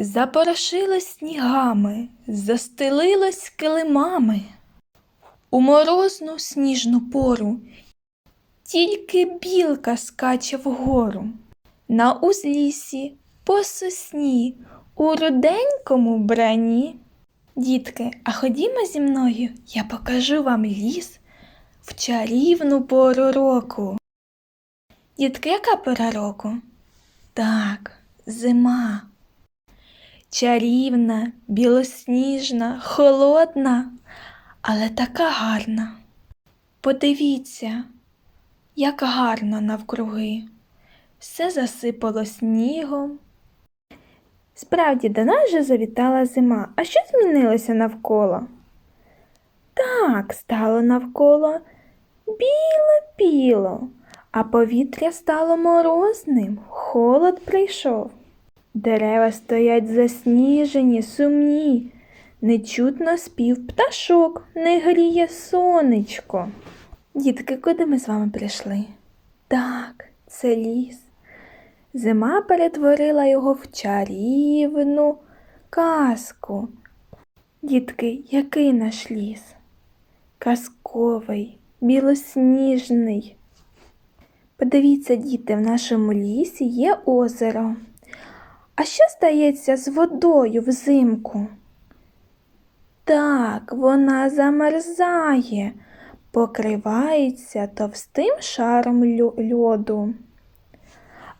запорошилось снігами, застелилось килимами. У морозну сніжну пору тільки білка скаче вгору. На узлісі, по сосні, у руденькому брані. Дітки, а ходімо зі мною, я покажу вам ліс в чарівну пору року. Дітки, яка пора року? Так, зима. Чарівна, білосніжна, холодна, але така гарна. Подивіться, як гарно навкруги. Все засипало снігом. Справді, до нас вже завітала зима. А що змінилося навколо? Так, стало навколо біло-біло, а повітря стало морозним, холод прийшов. Дерева стоять засніжені, сумні, не чутно спів пташок, не гріє сонечко. Дітки, куди ми з вами прийшли? Так, це ліс. Зима перетворила його в чарівну казку. Дітки, який наш ліс? Казковий, білосніжний. Подивіться, діти, в нашому лісі є озеро. А що стається з водою взимку? Так, вона замерзає, покривається товстим шаром льоду.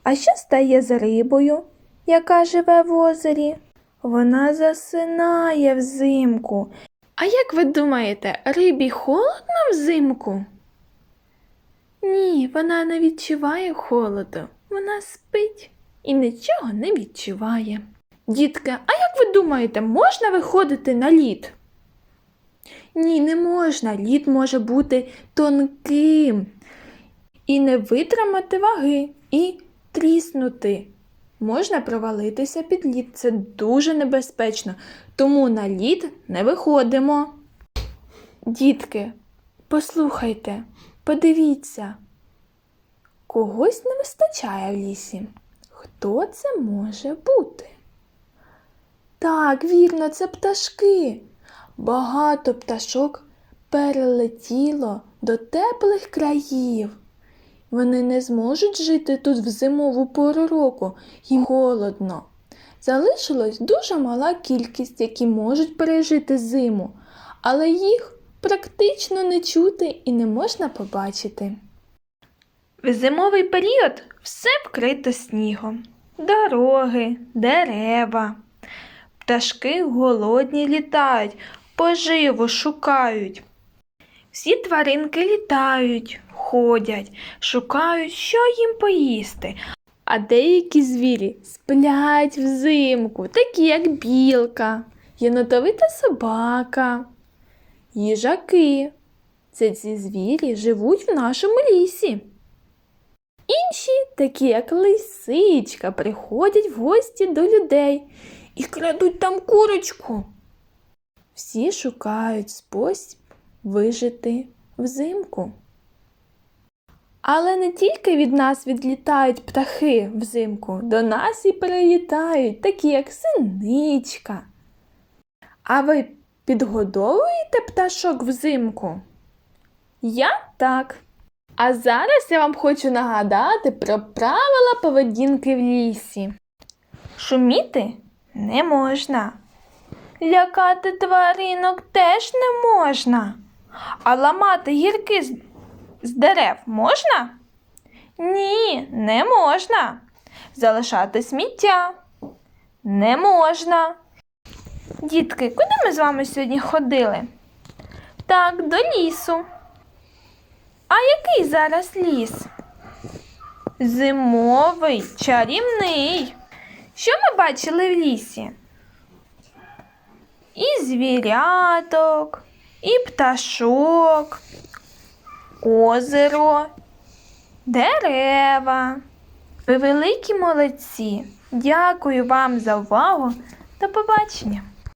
А що стає з рибою, яка живе в озері? Вона засинає взимку. А як ви думаєте, рибі холодно взимку? Ні, вона не відчуває холоду. Вона спить і нічого не відчуває. Дітки, а як ви думаєте, можна виходити на лід? Ні, не можна. Лід може бути тонким і не витримати ваги, і тріснути. Можна провалитися під лід. Це дуже небезпечно, тому на лід не виходимо. Дітки, послухайте, подивіться. Когось не вистачає в лісі. Хто це може бути? Так, вірно, це пташки. Багато пташок перелетіло до теплих країв. Вони не зможуть жити тут в зимову пору року, їм холодно. Залишилась дуже мала кількість, які можуть пережити зиму, але їх практично не чути і не можна побачити. В зимовий період все вкрито снігом. Дороги, дерева. Пташки голодні літають, поживу шукають. Всі тваринки літають, ходять, шукають, що їм поїсти. А деякі звірі сплять взимку, такі як білка, єнотовита собака, їжаки. Це ці звірі живуть в нашому лісі. Інші, такі як лисичка, приходять в гості до людей і крадуть там курочку. Всі шукають спосіб вижити взимку. Але не тільки від нас відлітають птахи взимку, до нас і прилітають, такі як синичка. А ви підгодовуєте пташок взимку? Я так. А зараз я вам хочу нагадати про правила поведінки в лісі. Шуміти не можна. Лякати тваринок теж не можна. А ламати гірки з, дерев можна? Ні, не можна. Залишати сміття не можна. Дітки, куди ми з вами сьогодні ходили? Так, до лісу. А який зараз ліс? Зимовий, чарівний. Що ми бачили в лісі? І звіряток, і пташок, озеро, дерева. Ви великі молодці. Дякую вам за увагу. До побачення!